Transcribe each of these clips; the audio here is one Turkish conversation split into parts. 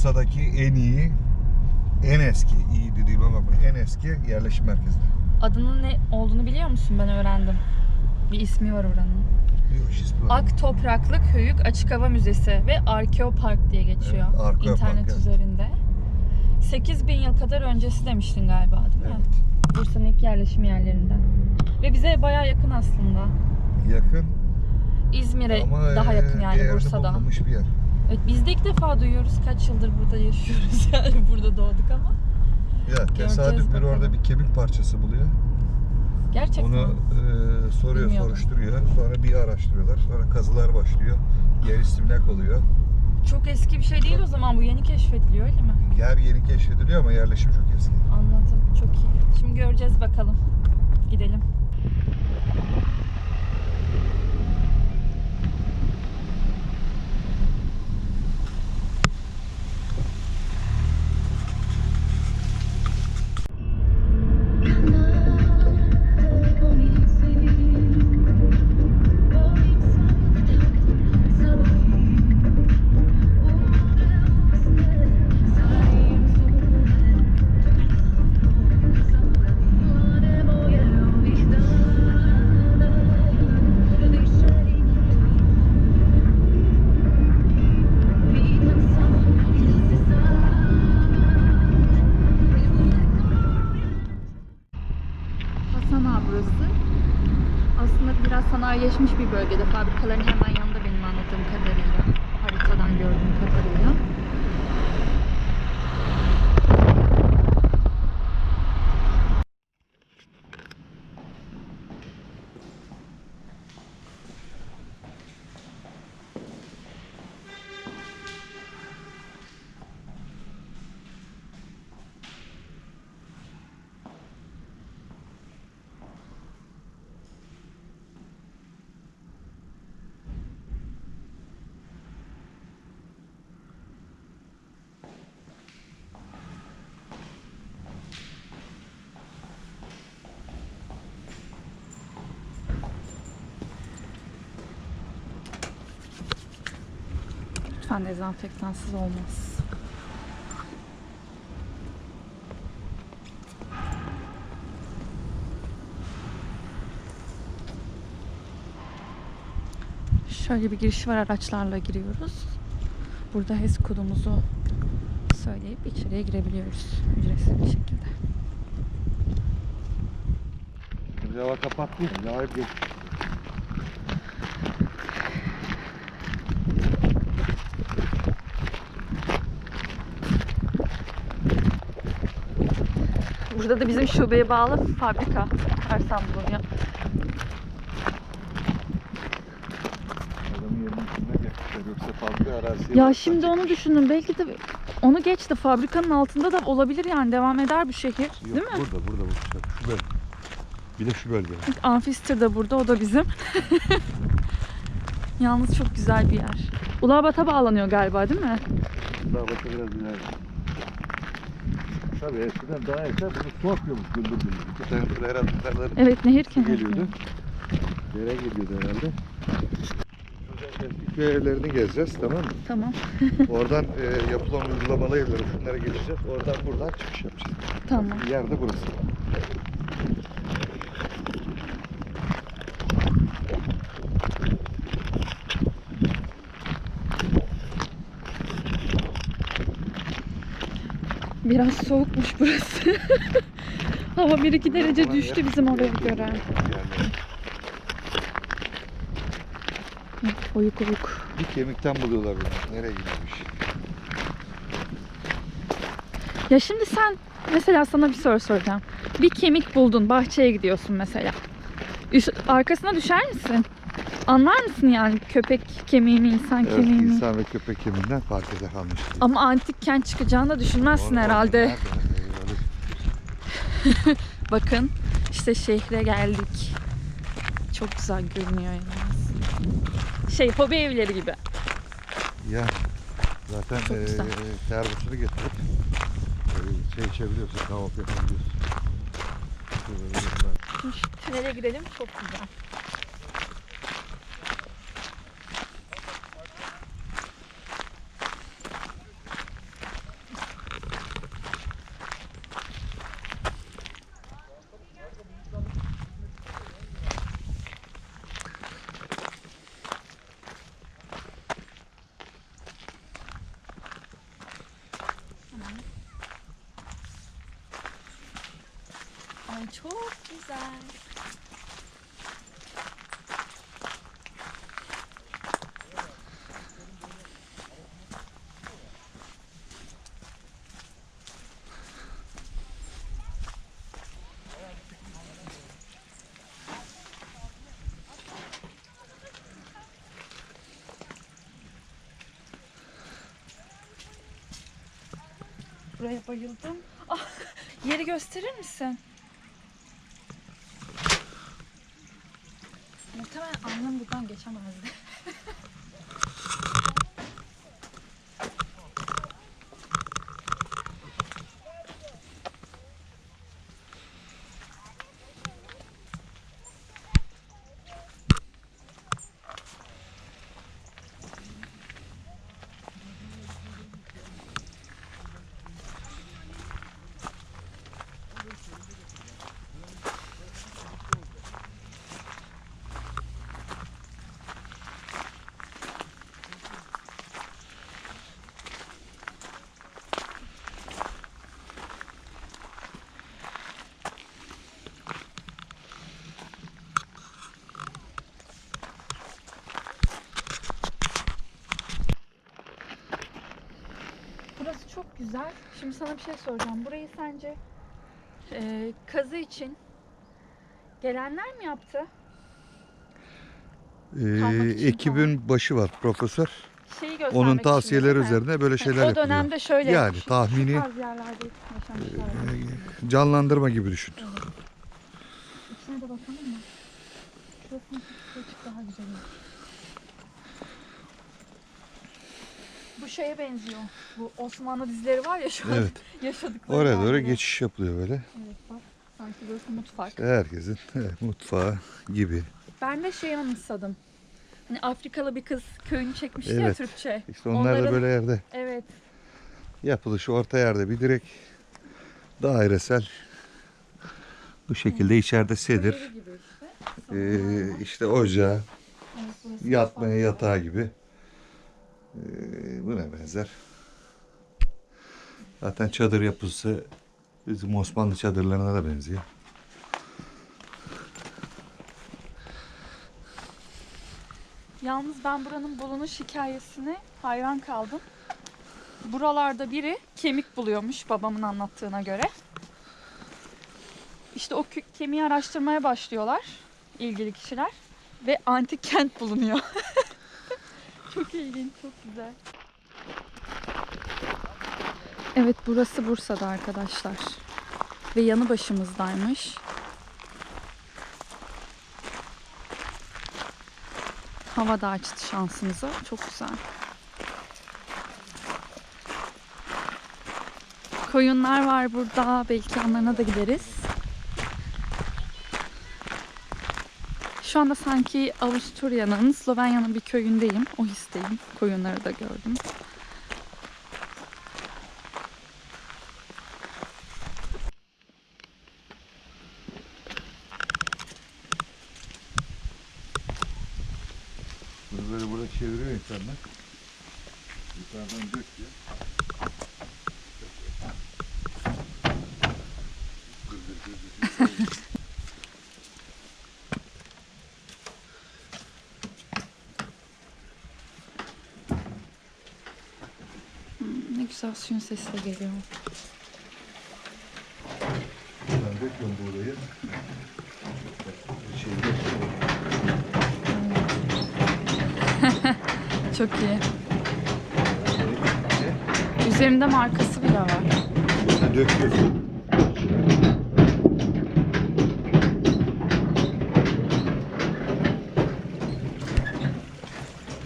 Bursa'daki en iyi, en eski, iyi dediğime bakma, en eski yerleşim merkezi. Adının ne olduğunu biliyor musun? Ben öğrendim. Bir ismi var oranın. Yok, hiç ismi var. Ak Topraklık Höyük Açık Hava Müzesi ve Arkeopark diye geçiyor Evet, Arkeopark, internet evet. üzerinde. 8000 yıl kadar öncesi demiştin galiba değil mi? Evet. Bursa'nın ilk yerleşim yerlerinden. Ve bize bayağı yakın aslında. Yakın İzmir'e ama daha e, yakın yani değerini Bursa'dan. bulmamış bir yer. Evet, biz de ilk defa duyuyoruz. Kaç yıldır burada yaşıyoruz yani burada doğduk ama. Ya tesadüf bir bakalım. orada bir kemik parçası buluyor. Gerçekten. Onu e, soruyor, Bilmiyordum. soruşturuyor. Sonra bir araştırıyorlar. Sonra kazılar başlıyor. Yer istimlak oluyor. Çok eski bir şey değil o zaman bu yeni keşfediliyor öyle mi? Yer yeni keşfediliyor ama yerleşim çok eski. Anladım. Çok iyi. Şimdi göreceğiz bakalım. Gidelim. Sanayileşmiş bir bölgede. Fabrikaların hemen Lütfen dezenfektansız olmaz. Şöyle bir giriş var araçlarla giriyoruz. Burada HES kodumuzu söyleyip içeriye girebiliyoruz ücretsiz bir şekilde. Hava kapattı. Layık geç. Burada da bizim şubeye bağlı fabrika Ersan bulunuyor. Adamın yerinin içinde geçmişler. Yoksa fabrika arazisi. Ya şimdi onu düşündüm. Belki de onu geç de fabrikanın altında da olabilir yani devam eder bu şehir. Yok, Değil mi? Burada, burada bu işte. Şu bölge. Bir de şu bölge. Amfister da burada, o da bizim. Yalnız çok güzel bir yer. Ulabat'a bağlanıyor galiba değil mi? Başka biraz ileride. Tabii eskiden daha eskiden bunu su akıyormuş güldür güldür. İki tane böyle herhalde yukarıları Evet nehir kenarı. geliyordu. Yere geliyordu herhalde. Köy evlerini gezeceğiz tamam mı? Tamam. Oradan e, yapılan uygulamalı evlere şunlara geçeceğiz. Oradan buradan çıkış yapacağız. Tamam. Yer de burası. Biraz soğukmuş burası. Hava 1-2 derece düştü bizim oraya göre. Oyuk oyuk. bir kemikten buluyorlar bunu. Nereye gidiyormuş? Ya şimdi sen mesela sana bir soru soracağım. Bir kemik buldun, bahçeye gidiyorsun mesela. Üş- arkasına düşer misin? Anlar mısın yani köpek kemiğini, insan Evet, kemiğini? insan ve köpek kemiğinden fark eder kalmış. Ama antikken çıkacağını da düşünmezsin Orada- herhalde. nerede? Öyle- Bakın işte şehre geldik. Çok güzel görünüyor yalnız. Şey hobi evleri gibi. Ya zaten Çok eee güzel. termosunu getirip eee, şey içebiliyorsun, kahvaltı yapabiliyorsun. Şimdi şu tünele girelim çok güzel. Ay çok güzel. Buraya bayıldım. Ah, yeri gösterir misin? Muhtemelen annem buradan geçemezdi. Burası çok güzel. Şimdi sana bir şey soracağım. Burayı sence e, kazı için gelenler mi yaptı? Ee, ekibin başı var profesör. Şeyi göstermek Onun için tavsiyeleri değil mi? üzerine böyle şeyler o yapılıyor. dönemde şöyle Yani tahmini- yerlerde yaşamışlar. Ee, Canlandırma gibi düşün. İçine de bakalım mı? Şurasının açık daha güzel. olur. Şeye benziyor. Bu Osmanlı dizileri var ya şu an Evet. yaşadıkları. Oraya doğru yerlere. geçiş yapılıyor böyle. Evet bak. Sanki burası mutfak. Herkesin evet, mutfağı gibi. Ben de şey anımsadım. Hani Afrikalı bir kız köyünü çekmişti ya Evet. Türkçe. İşte onlar da Onların- böyle yerde. Evet. Yapılışı orta yerde bir direk dairesel. Bu şekilde içeride sedir. Gibi işte. Ee, işte ocağı, Evet, burası yatmaya mutfak. yatağı gibi. Ee, bu ne benzer? Zaten çadır yapısı bizim Osmanlı çadırlarına da benziyor. Yalnız ben buranın bulunuş hikayesine hayran kaldım. Buralarda biri kemik buluyormuş babamın anlattığına göre. İşte o kemiği araştırmaya başlıyorlar ilgili kişiler ve antik kent bulunuyor. çok ilginç, çok güzel. Evet burası Bursa'da arkadaşlar. Ve yanı başımızdaymış. Hava da açtı şansımıza. Çok güzel. Koyunlar var burada. Belki yanlarına da gideriz. Şu anda sanki Avusturya'nın, Slovenya'nın bir köyündeyim. O histeyim. Koyunları da gördüm. Böyle burada çeviriyor insanlar. Yukarıdan döküyor. Hmm, ne güzel suyun sesi de geliyor. Ben döküyorum burayı. Çeviriyor. Çok iyi. Üzerimde markası bile var. Döküyorsun.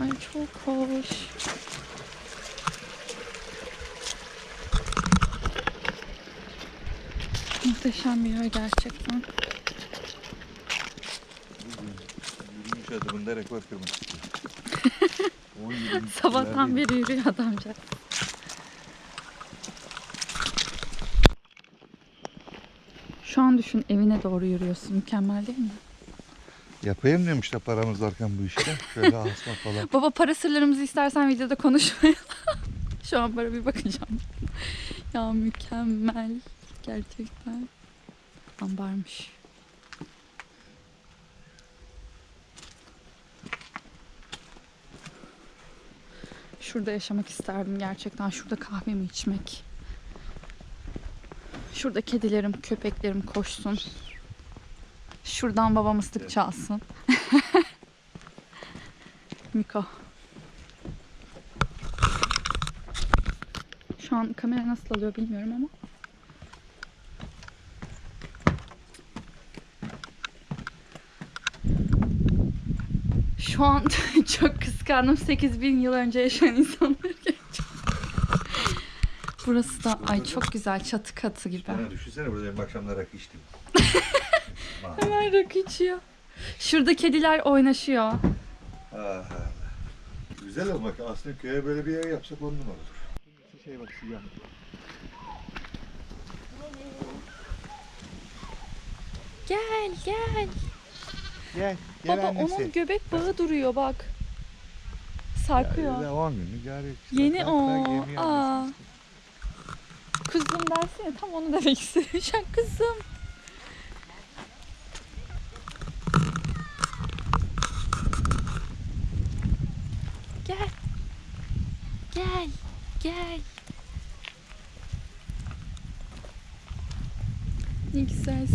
Ay çok hoş. Muhteşem bir yer gerçekten. Yürüyüş adımında rekor kırmak istiyor. 17 Sabahtan beri. yürüyor adamca. Şu an düşün evine doğru yürüyorsun. Mükemmel değil mi? Yapayım diyorum işte paramız varken bu işte. Şöyle asma falan. Baba para sırlarımızı istersen videoda konuşmayalım. Şu an para bir bakacağım. ya mükemmel. Gerçekten. Ambarmış. Şurada yaşamak isterdim gerçekten. Şurada kahvemi içmek. Şurada kedilerim, köpeklerim koşsun. Şuradan babam ıslık çalsın. Miko. Şu an kamera nasıl alıyor bilmiyorum ama. Şu an çok kıskandım 8000 yıl önce yaşayan insanları gerçekten. Burası da ay çok güzel çatı katı gibi. Yani düşünsene burada benim akşamlar rakı içtim. Hemen rakı içiyor. Şurada kediler oynaşıyor. Ah, Güzel ama aslında köye böyle bir yer yapsak on numara olur. Şey bak siyah. Gel gel. Gel, gel Baba annesi. onun göbek bağı duruyor bak. Sarkıyor. Ya, 10 günlük. Yeni o. Aa. Kızım dersene tam onu demek istedim. Şu an kızım. Gel. Gel. Gel. Ne. Gel.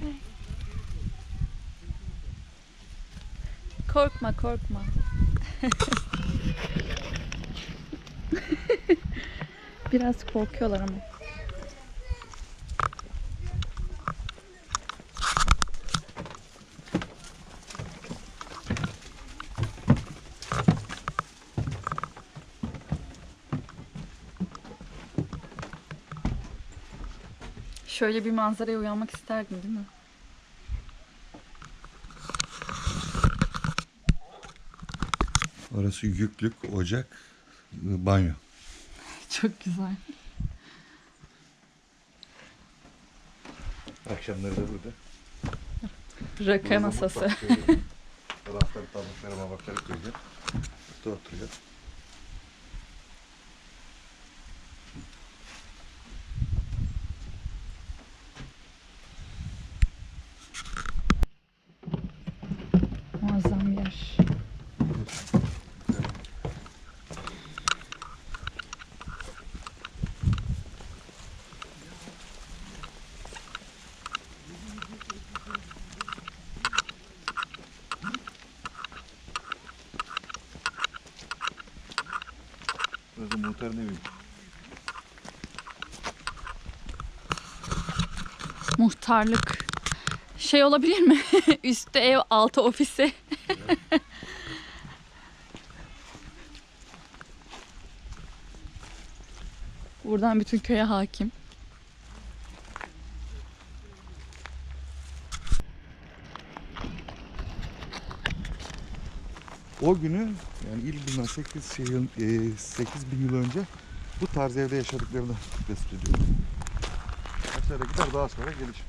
Gel. Korkma. Biraz korkuyorlar ama. Şöyle bir manzaraya uyanmak isterdin değil mi? Orası yüklük, ocak, banyo. Çok güzel. Akşamları da burada. Rakı masası. mutfak şöyle. Rafları, tabakları, mabakları koyacağım. Burada oturuyor. Muazzam bir yer. Burası muhtarın evi. Muhtarlık. Şey olabilir mi? Üstte ev, altı ofisi. Buradan bütün köye hakim. O günü yani ilk bundan 8, şey, yıl- e, 8 bin yıl önce bu tarz evde yaşadıklarını tespit ediyorum. Aşağıdakiler daha sonra gelişmiş.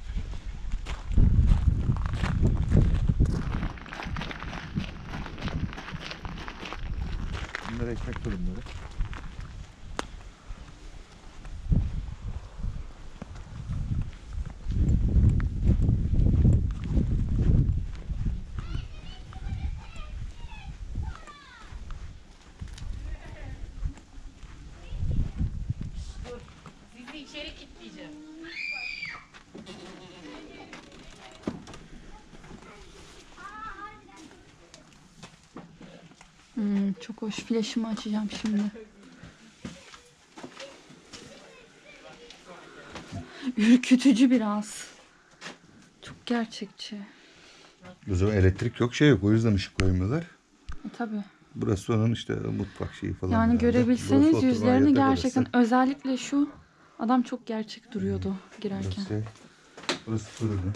Bunlar ekmek fırınları. Hmm, hoş. Flaşımı açacağım şimdi. Ürkütücü biraz. Çok gerçekçi. O zaman elektrik yok şey yok o yüzden ışık koymuyorlar. E tabi. Burası onun işte mutfak şeyi falan. Yani herhalde. Burası görebilseniz oturma yüzlerini gerçekten odası. özellikle şu adam çok gerçek duruyordu girerken. Burası, şey, burası fırını.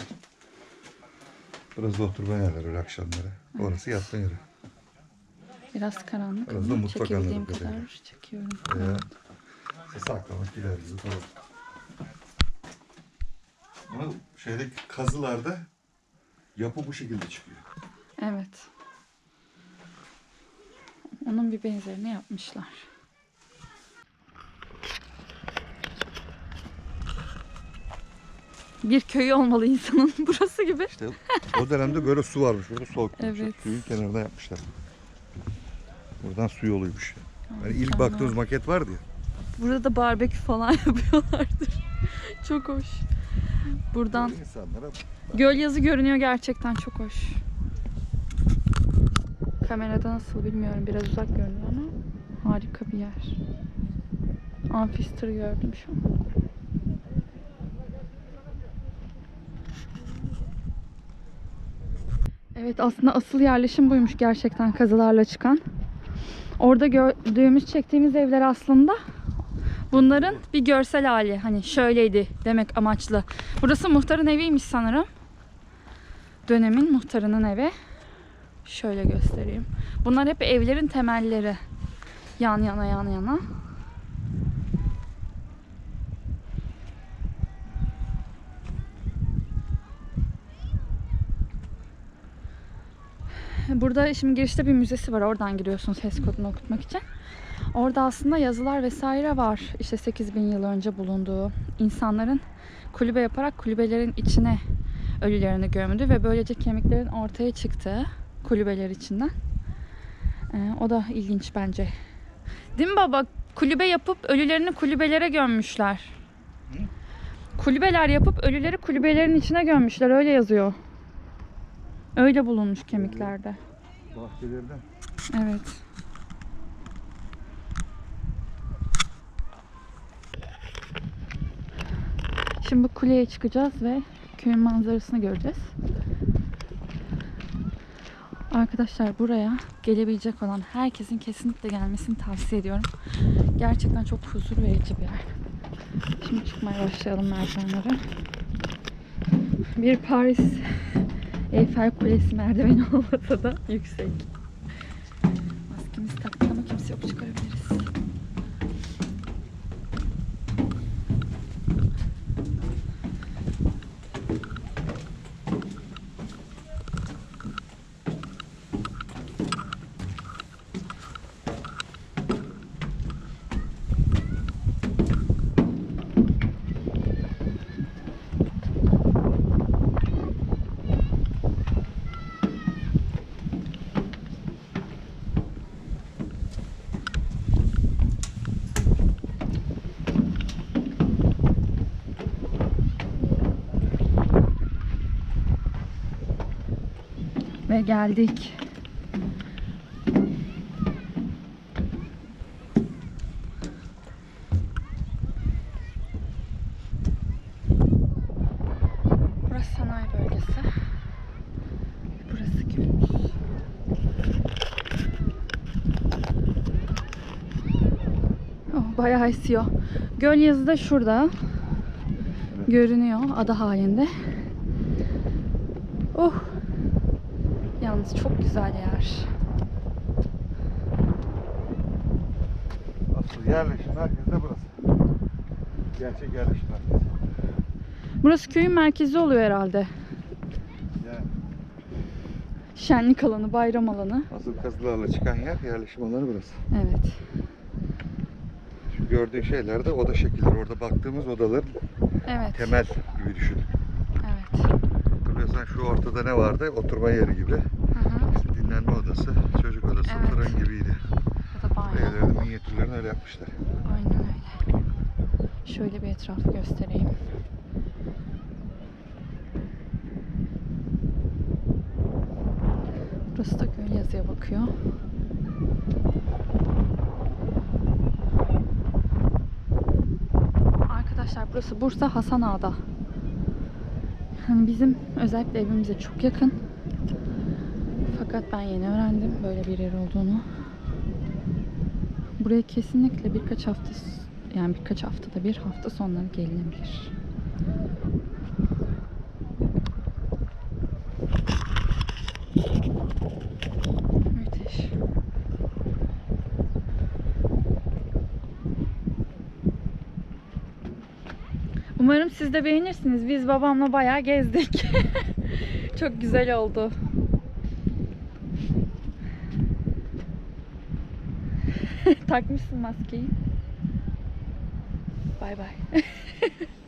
Burası oturma yerler öyle akşamları. Orası yatma yeri. Biraz karanlık. Arasında ama mutfak çekebildiğim anladık kadar böyle. çekiyorum. Ee, saklamak ilerliyor. Tamam. Ama şeydeki kazılarda yapı bu şekilde çıkıyor. Evet. Onun bir benzerini yapmışlar. Bir köyü olmalı insanın burası gibi. İşte o dönemde böyle su varmış. Burada soğuk. Evet. Suyun kenarına yapmışlar. Buradan su yoluymuş. Yani ilk baktığımız maket vardı ya. Burada da barbekü falan yapıyorlardır. Çok hoş. Buradan göl yazı görünüyor gerçekten çok hoş. Kamerada nasıl bilmiyorum biraz uzak görünüyor ama harika bir yer. Amfister'ı gördüm şu an. Evet aslında asıl yerleşim buymuş gerçekten kazılarla çıkan. Orada gördüğümüz çektiğimiz evler aslında bunların bir görsel hali. Hani şöyleydi demek amaçlı. Burası muhtarın eviymiş sanırım. Dönemin muhtarının evi. Şöyle göstereyim. Bunlar hep evlerin temelleri. Yan yana yan yana. Burada şimdi girişte bir müzesi var. Oradan giriyorsunuz HES kodunu okutmak için. Orada aslında yazılar vesaire var. İşte 8000 yıl önce bulunduğu insanların kulübe yaparak kulübelerin içine ölülerini gömdü ve böylece kemiklerin ortaya çıktığı kulübeler içinden. Ee, o da ilginç bence. Değil mi baba? Kulübe yapıp ölülerini kulübelere gömmüşler. Kulübeler yapıp ölüleri kulübelerin içine gömmüşler. Öyle yazıyor. Öyle bulunmuş kemiklerde. Bahçelerden Evet. Şimdi kuleye çıkacağız ve köyün manzarasını göreceğiz. Arkadaşlar buraya gelebilecek olan herkesin kesinlikle gelmesini tavsiye ediyorum. Gerçekten çok huzur verici bir yer. Şimdi çıkmaya başlayalım merdivenlere. Bir Paris Eiffel Kulesi merdiveni olmasa da yüksek. Maskemizi taktık ama kimse yok çıkarabiliriz. Geldik. Burası sanayi bölgesi. Burası köyümüz. Oh, bayağı esiyor. Göl yazı da şurada. Görünüyor ada halinde. Oh. Yalnız çok güzel yer. asıl yerleşim merkezi de burası. Gerçek yerleşim merkezi. Burası köyün merkezi oluyor herhalde. Yani Şenlik alanı, bayram alanı. asıl kazılarla çıkan yer yerleşim alanı burası. Evet. Şu gördüğün şeyler de oda şekilleri. Orada baktığımız odaların Evet. temel gibi düşün. Evet. Hatırlıyorsan şu ortada ne vardı? Oturma yeri gibi. Dinlenme odası, çocuk odası, Evet. fırın gibiydi. Evlerin minyatürlerini öyle yapmışlar. Aynen öyle. Şöyle bir etrafı göstereyim. Burası da göl yazıya bakıyor. Arkadaşlar burası Bursa Hasan Ağa'da. Yani bizim özellikle evimize çok yakın. Fakat ben yeni öğrendim böyle bir yer olduğunu. Buraya kesinlikle birkaç hafta yani birkaç haftada bir hafta sonları gelinebilir. Müthiş. Umarım siz de beğenirsiniz. Biz babamla bayağı gezdik. Çok güzel oldu. Takmışsın maskeyi. Bay bay.